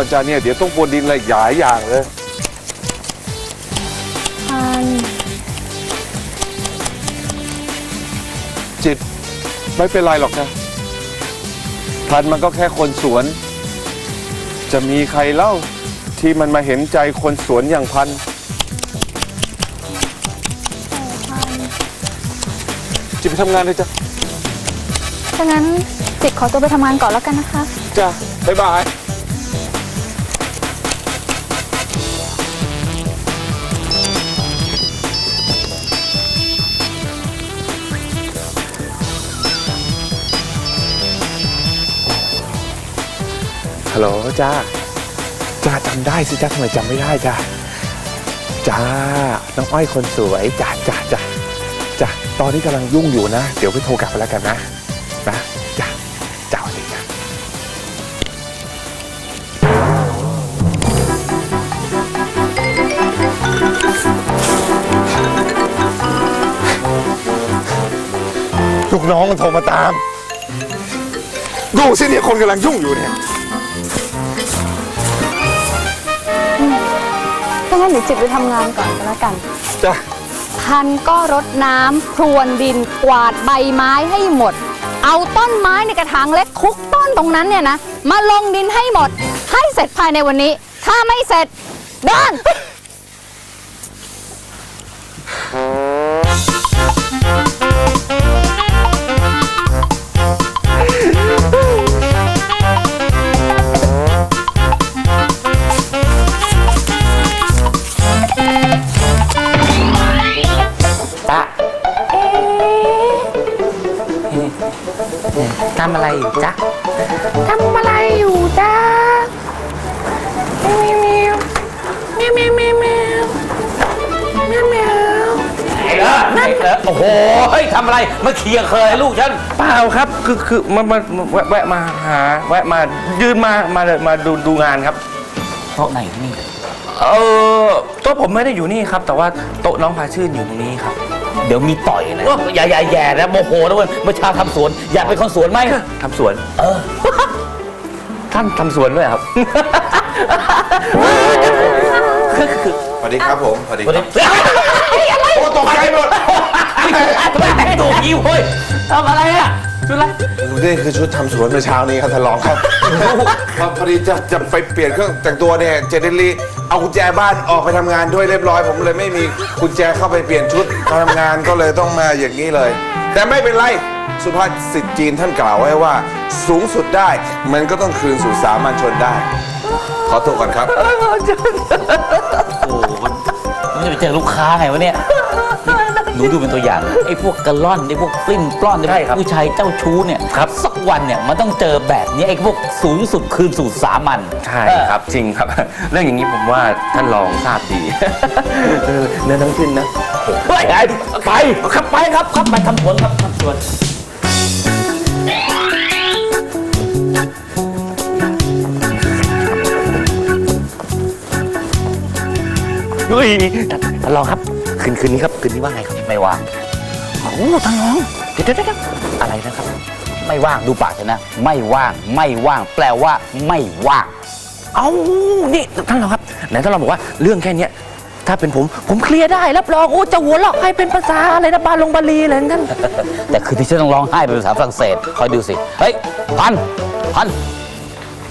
อาจารย์เนี่ยเดี๋ยวต้องบนดินอะไรหลายอย่างเลยพันจิตไม่เป็นไรหรอกนะพันมันก็แค่คนสวน จะมีใครเล่าที่มันมาเห็นใจคนสวนอย่างพันพันจิตไปทำงานเลยจ้ะถ้างั้นจิตขอตัวไปทำงานก่อนแล้วกันนะคะ จ้ะบ๊ายบาย ฮัลโหลจ้าจ้าจำได้สิจ้าทำไมจำไม่ได้จ้าจ้าน้องอ้อยคนสวยจ้าจ้าจ้าจ้าตอนนี้กำลังยุ่งอยู่นะ เดี๋ยวไปโทรกลับไปแล้วกันนะนะจ้าจ้าสวัสดีจ้าลูกน้องมันโทรมาตามดูสิเนี่ยคนกำลังยุ่งอยู่เนี่ย เดี๋ยวจิตไปทำงานก่อนก็แล้วกัน จ้าพันก็รดน้ำพรวนดินกวาดใบไม้ให้หมด เอาต้นไม้ในกระถางเล็กทุกต้นตรงนั้นเนี่ยนะ มาลงดินให้หมด ให้เสร็จภายในวันนี้ ถ้าไม่เสร็จเดิน ไอ้เหรอไอ้เหรอโอ้โหเฮ้ยทำอะไร มาเคลียร์เคยลูกฉัน เปล่าครับ คือคือมามาแวะแวะมาหาแวะมายืนมามามาดูดูงานครับ โต๊ะไหนนี่ เออโต๊ะผมไม่ได้อยู่นี่ครับ แต่ว่าโต๊ะน้องพาชื่นอยู่ตรงนี้ครับเดี๋ยวมีต่อยนะอย่าอย่าแย่นะโมโหนะเว้ยเมื่อเช้าทำสวน อยากเป็นคนสวนไหมทำสวน เออ ท่านทำสวนด้วยครับ สวัสดีครับผมสวัสดีวันนี้โอ้ตกใจหมดทำไมแต่งตัวอย่างนี้เว้ยทำอะไรอะชุดอะไรนี่คือชุดทำสวนเมื่อเช้านี้ครับท่านรองครับครับพอดีจะจะไปเปลี่ยนเครื่องแต่งตัวเนี่ยเจเนลีเอากุญแจบ้านออกไปทำงานด้วยเรียบร้อย ผมเลยไม่มีกุญแจเข้าไปเปลี่ยนชุดมาทำงานก็เลยต้องมาอย่างนี้เลย แต่ไม่เป็นไรสุภาษิตจีนท่านกล่าวไว้ว่า สูงสุดได้ มันก็ต้องคืนสู่สามัญชนได้ ขอตัวก่อนครับ โอ้โหมันมันจะไปเจอลูกค้าไงวะเนี่ยหนูดูเป็นตัวอย่างนะไอ้พวกกระล่อนไอ้พวกปลิ้นปล้อนไอ้ใช่พวครับกผู้ชายเจ้าชู้เนี่ยครับสักวันเนี่ยมันต้องเจอแบบนี้ไอ้พวกสูงสุดคืนสู่สามัญใช่ครับจริงครับ เรื่องอย่างนี้ผมว่าท่านรองทราบดีเออเนื้อทั้งสิ้นนะ เฮ้ยไปไปครับไปครับครับไปทำสวนครับทำสวน เฮ้ยท่านรองครับ คืนคืนนี้ครับคืนนี้ว่าไงครับไม่ว่างโอ้ท่านรองเดี๋ยวเดี๋ยวเดี๋ยวอะไรนะครับ ไม่ว่างดูปากฉันนะ ไม่ว่างไม่ว่าง แปลว่าไม่ว่าง เอานี่ท่านรองครับไหนท่านรองบอกว่าเรื่องแค่เนี้ยถ้าเป็นผมผมเคลียร์ได้รับรองโอ้จะหัวเราะให้เป็นภาษาอะไรนะบาลงบาลีอะไรนั่นแต่คืนที่ฉันต้องร้องไห้เป็นภาษาฝรั่งเศสคอยดูสิเฮ้ยพันพัน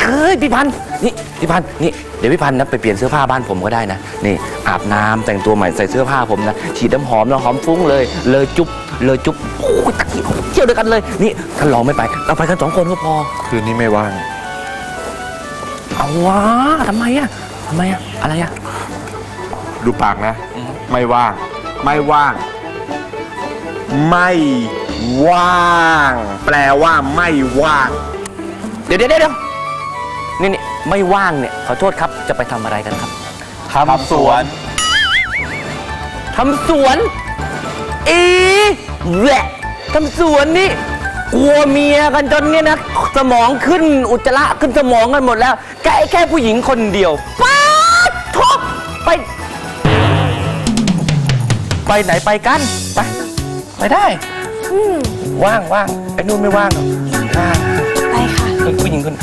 เฮ้ยพี่พันธุ์นี่พี่พันธุ์นี่เดี๋ยวพี่พันธุ์นะไปเปลี่ยนเสื้อผ้าบ้านผมก็ได้นะนี่อาบน้ำแต่งตัวใหม่ใส่เสื้อผ้าผมนะฉีดน้ำหอมน้ำหอมฟุ้งเลย เลยจุ๊บเลยจุ๊บโอ้ยตะกี้เที่ยวด้วยกันเลยนี่ท่านรองไม่ไปเราไปกันสองคนก็พอ คืนนี้ไม่ว่าง เอาวะทำไมอะทำไมอะอะไรอะดูปากนะ ไม่ว่าง ไม่ว่าง ไม่ว่าง แปลว่าไม่ว่าง เดี๋ยวเดี๋ยวเดี๋ยว นี่นี่ไม่ว่างเนี่ยขอโทษครับจะไปทำอะไรกันครับทำสวน ทำสวนอีแหละทำสวนนี่กลัวเมียกันจนเนี่ยนะสมองขึ้นอุจจาระขึ้นสมองกันหมดแล้วแกไอ้แค่ผู้หญิงคนเดียวป๊าดทบไป ไปไหนไปกัน ไป ไปได้ ว่างว่างไอ้นู่นไม่ว่างหรอกอ่าไปค่ะ ผู้หญิงคน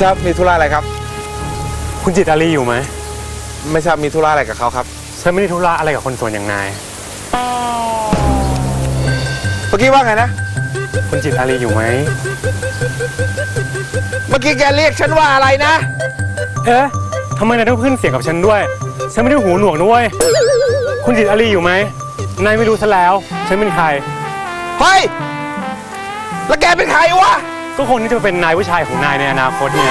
ทราบมีธุระอะไรครับ คุณจิตอารีอยู่ไหม ไม่ทราบมีธุระอะไรกับเขาครับ ฉันไม่ได้ธุระอะไรกับคนสวนอย่างนาย เมื่อกี้ว่าไงนะ คุณจิตอารีอยู่ไหม เมื่อกี้แกเรียกฉันว่าอะไรนะ เอ๊ะทำไมนายต้องขึ้นเสียงกับฉันด้วย ฉันไม่ได้หูหนวกนะเว้ยคุณจิตอารีอยู่ไหม นายไม่รู้ซะแล้ว ฉันเป็นใคร เฮ้ย แล้วแกเป็นใครวะ ก็คนที่จะเป็นนายผู้ชายของนายในอนาคตไง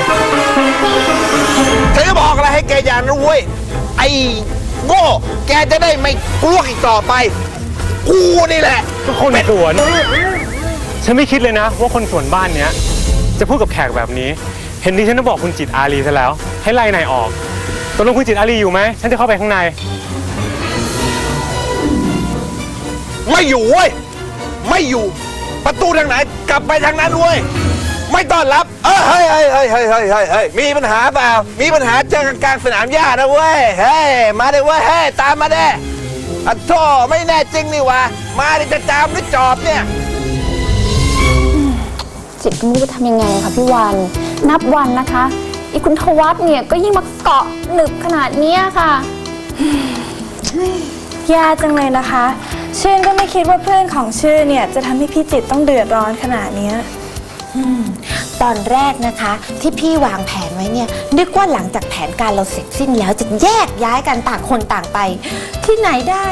ฉันจะบอกอะไรให้แกอย่างนะเว้ยไอ้โง่แกจะได้ไม่กลัวอีกต่อไป กูนี่แหละ ก็คนสวน ฉันไม่คิดเลยนะ ว่าคนสวนบ้านเนี้ย จะพูดกับแขกแบบนี้ เห็นดีฉันต้องบอกคุณจิตอารีซะแล้ว ให้ไล่นายออกตกลงคุณจิตอารีอยู่ไหมฉันจะเข้าไปข้างใน ไม่อยู่เว้ย ไม่อยู่ ประตูทางไหน กลับไปทางนั้นเว้ย ไม่ต้อนรับ เออเฮ้ยเฮ้ยเฮ้ยเฮ้ยเฮ้ยเฮ้ยเฮ้ยมีปัญหาเปล่า มีปัญหาเจอกันกลางสนามหญ้านะเว้ย เฮ้ย มาเลยเว้ย เฮ้ย ตามมาเด้อะโธ่ไม่แน่จริงนี่วะ มาดิจะจามหรือจอบเนี่ย จิตก็ไม่รู้จะทำยังไงค่ะพี่วัน นับวันนะคะ อีคุณทวัฒน์เนี่ยก็ยิ่งมาเกาะหนึบขนาดเนี้ยค่ะแย่จังเลยนะคะ ชื่นก็ไม่คิดว่าเพื่อนของชื่นเนี่ย จะทำให้พี่จิตต้องเดือดร้อนขนาดเนี้ย ตอนแรกนะคะที่พี่วางแผนไว้เนี่ยนึกว่าหลังจากแผนการเราเสร็จสิ้นแล้วจะแยกย้ายกันต่างคนต่างไป ที่ไหนได้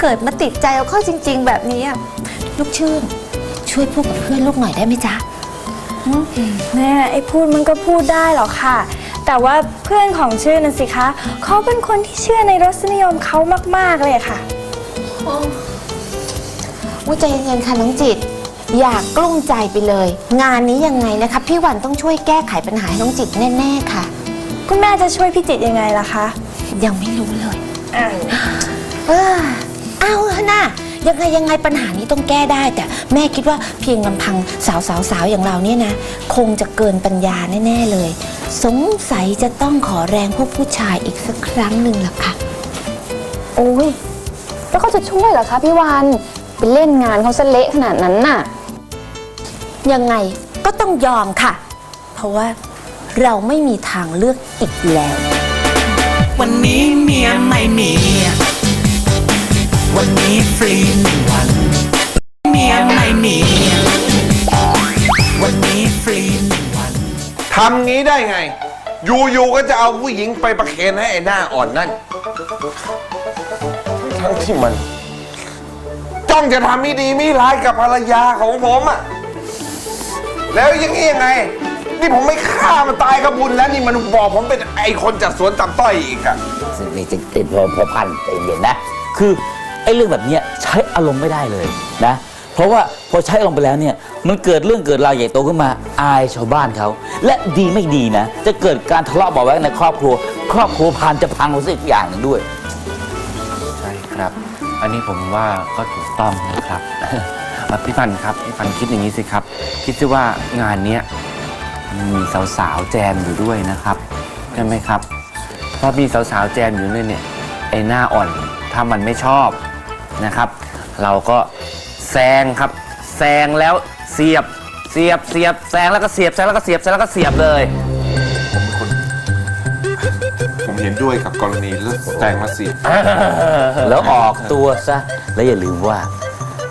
เกิดมาติดใจเอาเข้าจริง ๆ แบบนี้อะลูกชื่น ช่วยพูดกับเพื่อนลูกหน่อยได้ไหมจ๊ะแม่ไอ้พูดมันก็พูดได้หรอกค่ะ แต่ว่าเพื่อนของชื่นน่ะสิคะเขาเป็นคนที่เชื่อในรสนิยมเขามาก ๆ เลยค่ะว่าใจเย็นๆค่ะน้องจิต อยากกลุ้มใจไปเลย งานนี้ยังไงนะคะ พี่วันต้องช่วยแก้ไขปัญหาให้น้องจิตแน่ ๆ ค่ะ คุณแม่จะช่วยพี่จิตยังไงล่ะคะยังไม่รู้เลยเออเอาเถอะนะยังไงยังไงปัญหานี้ต้องแก้ได้แต่แม่คิดว่าเพียงลำพังสาวสาวสาวๆๆอย่างเราเนี่ยนะ คงจะเกินปัญญาแน่ ๆเลย สงสัยจะต้องขอแรงพวกผู้ชายอีกสักครั้งหนึ่งล่ะค่ะ โอ้ยแล้วเขาจะช่วยเหรอคะพี่วันไปเล่นงานเขาซะเละขนาดนั้นน่ะ ยังไงก็ต้องยอมค่ะ เพราะว่าเราไม่มีทางเลือกอีกแล้ว วันนี้เมียไม่มี วันนี้ฟรีหนึ่งวัน เมียไม่มี วันนี้ฟรีหนึ่งวัน ทำงี้ได้ไง อยู่ๆก็จะเอาผู้หญิงไปประเคนให้ไอ้หน้าอ่อนนั่น ทั้งที่มัน จ้องจะทำไม่ดีไม่ร้ายกับภรรยาของผมอะ แล้วอยังงี้ยังไง นี่ผมไม่ฆ่ามันตายก็บุญแล้วนี่มันบอกผมเป็นไอ้คนจัดสวนต่ำต้อยอีกอะนี่จะติดพอพอพันใจเย็นนะ คือไอ้เรื่องแบบเนี้ยใช้อารมณ์ไม่ได้เลยนะ เพราะว่าพอใช้อารมณ์ไปแล้วเนี่ย มันเกิดเรื่องเกิดราวใหญ่โตขึ้นมาอายชาวบ้านเขา และดีไม่ดีนะ จะเกิดการทะเลาะเบาะแว้งในครอบครัว ครอบครัวพานจะพังไปสักอย่างหนึ่งด้วย ใช่ครับ อันนี้ผมว่าก็ถูกต้องนะครับ อะพี่ปันครับพี่ปันคิดอย่างนี้สิครับ คิดซิว่างานเนี้ยมันมีสาวๆแจมอยู่ด้วยนะครับใช่ไหมครับเพราะมีสาวๆแจมอยู่ด้วยเนี่ยไอ้หน้าอ่อนถ้ามันไม่ชอบนะครับ เราก็แซงครับแซงแล้วเสียบเสียบเสียบแซงแล้วก็เสียบแซงแล้วก็เสียบแซงแล้วก็เสียบเลย ผมเห็นด้วยกับกรณีเลือกแตงมาเสียบ แล้วออกตัวซะ และอย่าลืมว่า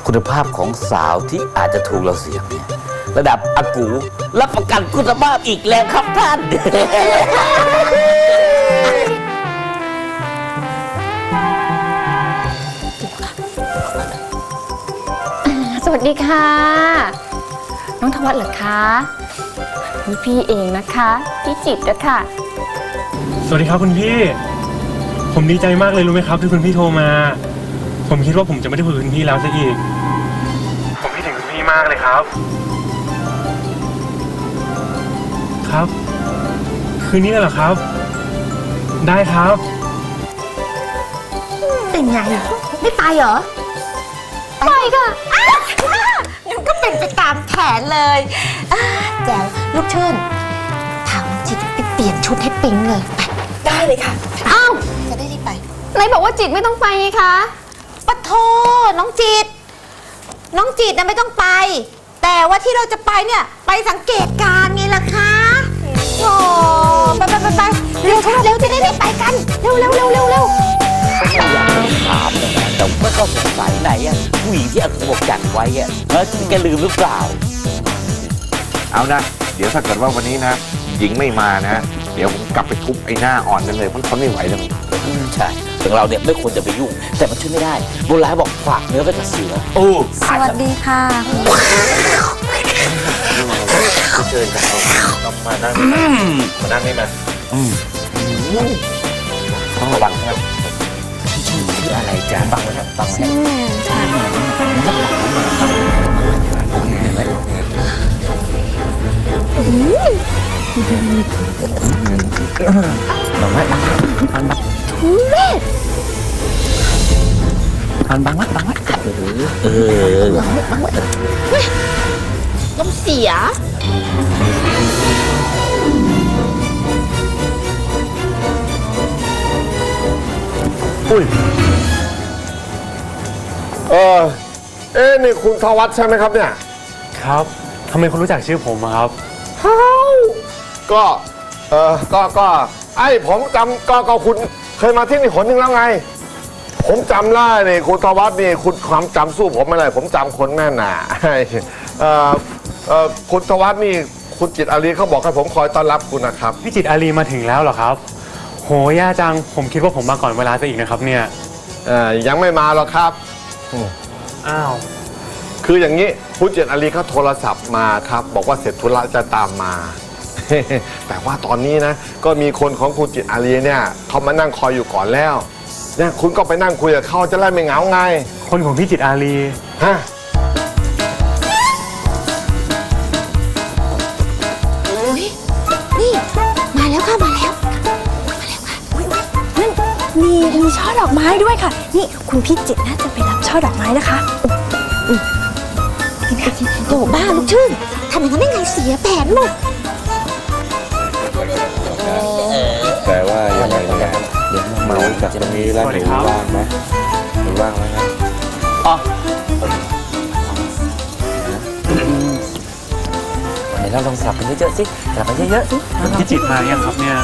คุณภาพของสาวที่อาจจะถูกเราเสียบเนี่ยระดับอากูรับประกันคุณภาพอีกแล้วครับท่าน สวัสดีค่ะ น้องทวัฒน์เหรอคะนี่พี่เองนะคะพี่จิตรนะคะสวัสดีครับคุณพี่ ผมดีใจมากเลยรู้ไหมครับที่คุณพี่โทรมา ผมคิดว่าผมจะไม่ได้คุยกับคุณพี่แล้วซะอีก ผมคิดถึงคุณพี่มากเลยครับ ครับ คืนนี้เหรอครับ ได้ครับ เป็นไง ไม่ไปเหรอ ไปค่ะงั้นก็เป็นไปตามแผนเลยอ่าแจ๋วลูกเชิญพาน้องจิตไปเปลี่ยนชุดให้ปิ๊งเลย ไป ได้เลยค่ะ อ้าว จะได้รีบไป ไหนบอกว่าจิตไม่ต้องไปไงคะ ปะโทน้องจิต น้องจิตนะไม่ต้องไป แต่ว่าที่เราจะไปเนี่ย ไปสังเกตการณ์ไงล่ะคะโอ้ไปไปไปไปเร็วค่ะเร็วจะได้ได้ไปกัน เร็วเร็วเร็วเร็วเร็วก็ไม่อยากจะถามเลยนะแต่ว่าก็สงสัยไหนอะผู้หญิงที่อาคมบอกจัดไว้อะเออแกลืมหรือเปล่า เอานะ เดี๋ยวถ้าเกิดว่าวันนี้นะ หญิงไม่มานะ เดี๋ยวผมกลับไปทุบไอ้หน้าอ่อนกันเลยเพราะทนไม่ไหวแล้ว ใช่ ถึงเราเนี่ยไม่ควรจะไปยุ่ง แต่มันช่วยไม่ได้โบราณบอกฝากเนื้อไว้กับเสือโอ้สวัสดีค่ะ เชิญกันต้องมานั่งมานั่งนี่มาต้องระวังนะชื่ออะไรจ๊ะฟังไว้ครับฟังไว้แม่ค่ะ ฟังไว้ฟังไว้ฟังบังไว้บังไว้เออน้ำเสียเออเอ๊ะนี่คุณทวัฒน์ใช่ไหมครับเนี่ยครับทำไมคุณรู้จักชื่อผมอะครับก็ เออก็ก็ไอ้ผมจำก็ก็คุณ เคยมาที่นี่หนหนึ่งแล้วไง ผมจำได้นี่คุณทวัฒน์นี่คุณความจำสู้ผมไม่ได้ผมจำคนแม่นหนาเออเออคุณทวัฒน์นี่คุณจิตอารีเขาบอกให้ผมคอยต้อนรับคุณนะครับ พี่จิตรอารีมาถึงแล้วเหรอครับ โหย่าจัง ผมคิดว่าผมมาก่อนเวลาซะอีกนะครับเนี่ย เออยังไม่มาหรอกครับ อ้าว คืออย่างนี้คุณเจตอาลีเขาโทรศัพท์มาครับ บอกว่าเสร็จธุระจะตามมา แต่ว่าตอนนี้นะ ก็มีคนของคุณจิตอาลีเนี่ยเขามานั่งคอยอยู่ก่อนแล้วเนี่ยคุณก็ไปนั่งคุยกับเขาจะได้ไม่เหงาไงคนของพี่จิตรอารีฮะนี่ มาแล้วค่ะ มาแล้วนั่นมีมีช่อดอกไม้ด้วยค่ะ นี่คุณพี่จิตรน่าจะไปรับช่อดอกไม้นะคะโอ้บ้าลูกชื่นทำอย่างนั้นได้ไงเสียแผนหมด แต่ว่ายังไงเนี่ยเมาจากตรงนี้แล้วหนูว่างไหมหนูว่างไหมครับอ๋อวันนี้เราลองสลับกันเยอะๆสิสลับกันเยอะๆสิ พี่จิตรมายังครับเนี่ย